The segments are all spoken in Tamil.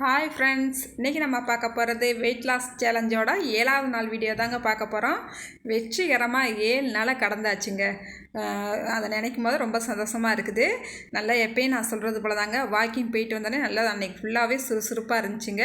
ஹாய் ஃப்ரெண்ட்ஸ் இன்றைக்கி நம்ம பார்க்க போகிறது வெயிட் லாஸ் சேலஞ்சோட ஏழாவது நாள் வீடியோ தாங்க பார்க்க போகிறோம் வெற்றிகரமாக ஏழு நாளாக கடந்தாச்சுங்க. அதை நினைக்கும் போது ரொம்ப சந்தோஷமாக இருக்குது. நல்லா எப்பயும் நான் சொல்கிறது போல தாங்க வாக்கிங் போயிட்டு வந்தோடனே நல்லா அன்றைக்கி ஃபுல்லாகவே சுறுசுறுப்பாக இருந்துச்சுங்க.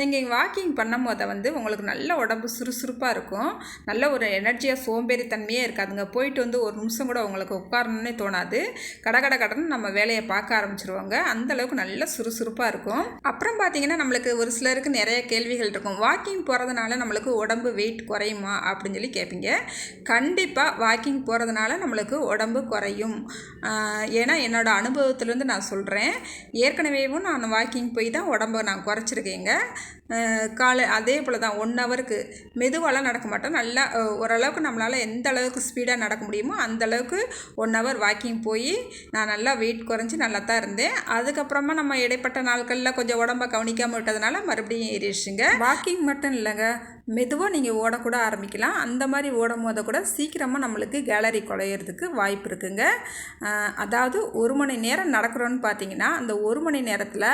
நீங்கள் வாக்கிங் பண்ணும் போதை வந்து உங்களுக்கு நல்ல உடம்பு சுறுசுறுப்பாக இருக்கும். நல்ல ஒரு எனர்ஜியாக சோம்பேறித்தன்மையே இருக்காதுங்க. போயிட்டு வந்து ஒரு நிமிஷம் கூட உங்களுக்கு உட்காரணுன்னே தோணாது. கட கட கடன்னு நம்ம வேலையை பார்க்க ஆரம்பிச்சிருவாங்க. அந்த அளவுக்கு நல்ல சுறுசுறுப்பாக இருக்கும். அப்புறம் பார்த்தீங்கன்னா நம்மளுக்கு ஒரு சிலருக்கு நிறைய கேள்விகள் இருக்கும். வாக்கிங் போகிறதுனால நம்மளுக்கு உடம்பு வெயிட் குறையுமா அப்படின்னு சொல்லி கேட்பீங்க கண்டிப்பாக வாக்கிங் போகிறதுனால நம்மளுக்கு உடம்பு குறையும். ஏன்னா என்னோடய அனுபவத்திலேருந்து நான் சொல்கிறேன் ஏற்கனவேவும் நான் வாக்கிங் போய் தான் உடம்பை நான் குறைச்சிருக்கேங்க. காலை அதே போல் தான் ஒன் ஹவருக்கு மெதுவாலாம் நடக்க மாட்டோம் நல்லா ஓரளவுக்கு நம்மளால் எந்த அளவுக்கு ஸ்பீடாக நடக்க முடியுமோ அந்த அளவுக்கு ஒன் ஹவர் வாக்கிங் போய் நான் நல்லா வெயிட் குறைஞ்சி நல்லா தான் இருந்தேன். அதுக்கப்புறமா நம்ம இடைப்பட்ட நாட்களில் கொஞ்சம் உடம்ப கவனிக்காமல் விட்டதுனால மறுபடியும் ஏறிடுச்சுங்க. வாக்கிங் மட்டும் இல்லைங்க. மெதுவாக நீங்கள் ஓடக்கூட ஆரம்பிக்கலாம். அந்த மாதிரி ஓடும் போது கூட சீக்கிரமாக நம்மளுக்கு கேலரி குறையிறதுக்கு வாய்ப்பு இருக்குங்க. அதாவது ஒரு மணி நேரம் நடக்கிறோன்னு பார்த்தீங்கன்னா அந்த ஒரு மணி நேரத்தில்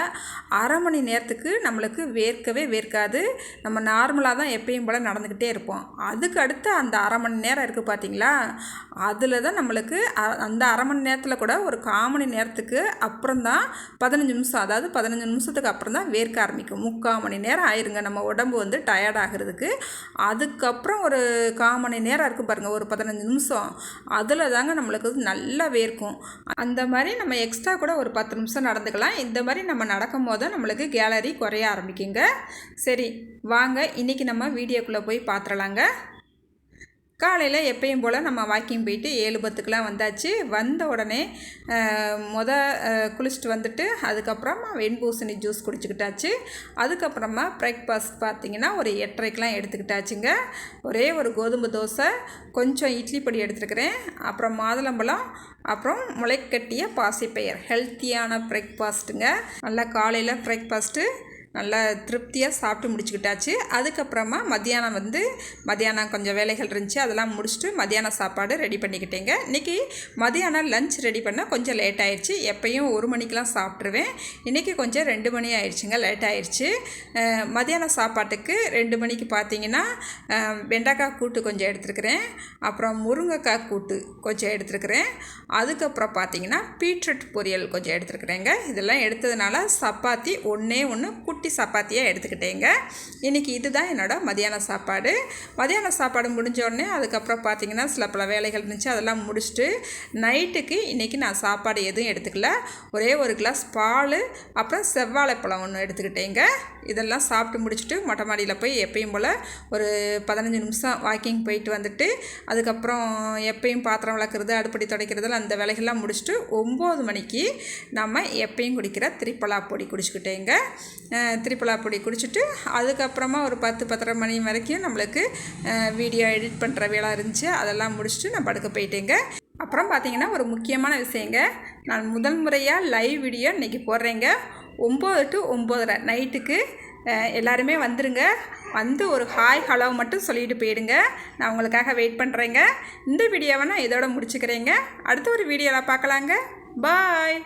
அரை மணி நேரத்துக்கு நம்மளுக்கு வேர்க்கவே வேர்க்காது. நம்ம நார்மலாக தான் எப்பயும் போல் நடந்துக்கிட்டே இருப்போம். அதுக்கு அடுத்து அந்த அரை மணி நேரம் இருக்குது பார்த்தீங்களா? அதில் தான் நம்மளுக்கு அ- அந்த அரை மணி நேரத்தில் கூட ஒரு கால் மணி நேரத்துக்கு அப்புறம் தான் பதினஞ்சு நிமிஷம் அதாவது பதினஞ்சு நிமிஷத்துக்கு அப்புறம் தான் வேர்க்க ஆரம்பிக்கும். முக்கால் மணி நேரம் ஆயிருங்க நம்ம உடம்பு வந்து டயர்ட் ஆகிறதுக்கு. அதுக்கப்புறம் ஒரு கால் மணி நேரம் இருக்குது பாருங்கள் ஒரு பதினஞ்சு நிமிஷம். அதில் தாங்க நம்மளுக்கு நல்லா வேர்க்கும். அந்த மாதிரி நம்ம எக்ஸ்ட்ரா கூட ஒரு பத்து நிமிஷம் நடந்துக்கலாம். இந்த மாதிரி நம்ம நடக்கும் போதும் நம்மளுக்கு கேலரி குறைய ஆரம்பிக்குங்க. சரி வாங்க இன்றைக்கி நம்ம வீடியோக்குள்ளே போய் பார்த்துடலாங்க காலையில் எப்பயும் போல் நம்ம வாக்கிங் போயிட்டு ஏழு பத்துக்கெலாம் வந்தாச்சு. வந்த உடனே மொத குளிச்சுட்டு வந்துட்டு அதுக்கப்புறமா வெண்பூசணி ஜூஸ் குடிச்சுக்கிட்டாச்சு. அதுக்கப்புறமா பிரேக்ஃபாஸ்ட் பார்த்திங்கன்னா ஒரு எட்டரைக்கெலாம் எடுத்துக்கிட்டாச்சுங்க. ஒரே ஒரு கோதுமை தோசை கொஞ்சம் இட்லி பொடி எடுத்துருக்கிறேன். அப்புறம் மாதுளம்பழம் அப்புறம் முளைக்கட்டிய பாசிப்பயிர். ஹெல்த்தியான பிரேக்ஃபாஸ்ட்டுங்க நல்லா காலையில் பிரேக்ஃபாஸ்ட்டு நல்லா திருப்தியாக சாப்பிட்டு முடிச்சுக்கிட்டாச்சு. அதுக்கப்புறமா மத்தியானம் வந்து மத்தியானம் கொஞ்சம் வேலைகள் இருந்துச்சு. அதெல்லாம் முடிச்சுட்டு மத்தியான சாப்பாடு ரெடி பண்ணிக்கிட்டேங்க. இன்றைக்கி மதியானம் லஞ்ச் ரெடி பண்ணால் கொஞ்சம் லேட் ஆயிடுச்சு எப்பயும் ஒரு மணிக்கெலாம் சாப்பிட்ருவேன் இன்றைக்கி கொஞ்சம் ரெண்டு மணி ஆயிடுச்சுங்க லேட் ஆயிடுச்சு மதியான சாப்பாட்டுக்கு ரெண்டு மணிக்கு பார்த்தீங்கன்னா வெண்டைக்காய் கூட்டு கொஞ்சம் எடுத்துருக்கிறேன். அப்புறம் முருங்கைக்காய் கூட்டு கொஞ்சம் எடுத்துருக்கிறேன். அதுக்கப்புறம் பார்த்தீங்கன்னா பீட்ரூட் பொரியல் கொஞ்சம் எடுத்துருக்குறேங்க. இதெல்லாம் எடுத்ததுனால சப்பாத்தி ஒன்றே ஒன்று குட்டி சப்பாத்தியாக எடுத்துக்கிட்டேங்க. இன்றைக்கி இதுதான் என்னோடய மதியான சாப்பாடு. மதியான சாப்பாடு முடிஞ்சோடனே அதுக்கப்புறம் பார்த்தீங்கன்னா சில பல வேலைகள் இருந்துச்சு. அதெல்லாம் முடிச்சுட்டு நைட்டுக்கு இன்றைக்கி நான் சாப்பாடு எதுவும் எடுத்துக்கல. ஒரே ஒரு கிளாஸ் பால் அப்புறம் செவ்வாழைப்பழம் ஒன்று எடுத்துக்கிட்டேங்க. இதெல்லாம் சாப்பிட்டு முடிச்சுட்டு மொட்டை மாடியில் போய் எப்பயும் போல் ஒரு பதினஞ்சு நிமிஷம் வாக்கிங் போயிட்டு வந்துட்டு அதுக்கப்புறம் எப்பயும் பாத்திரம் விளக்குறது அடுப்படி துடைக்கிறதுல அந்த வேலைகள்லாம் முடிச்சுட்டு ஒம்பது மணிக்கு நம்ம எப்பயும் குடிக்கிற திரிப்பலா பொடி குடிச்சுக்கிட்டேங்க அஹ் திரிப்பலா பொடி குடிச்சிட்டு அதுக்கப்புறமா ஒரு பத்து பத்தரை மணி வரைக்கும் நம்மளுக்கு வீடியோ எடிட் பண்ணுற வேலை இருந்துச்சு. அதெல்லாம் முடிச்சுட்டு நான் படுக்க போயிட்டேங்க. அப்புறம் பார்த்தீங்கன்னா ஒரு முக்கியமான விஷயங்க. நான் முதல் முறையாக லைவ் வீடியோ இன்றைக்கி போடுறேங்க. ஒம்பது டு ஒம்போதரை நைட்டுக்கு எல்லாருமே வந்துருங்க. வந்து ஒரு ஹாய் ஹலோ மட்டும் சொல்லிட்டு போயிடுங்க. நான் உங்களுக்காக வெயிட் பண்ணுறேங்க இந்த வீடியோவை நான் இதோட முடிச்சுக்கிறேங்க. அடுத்த ஒரு வீடியோவில் பார்க்கலாங்க. பாய்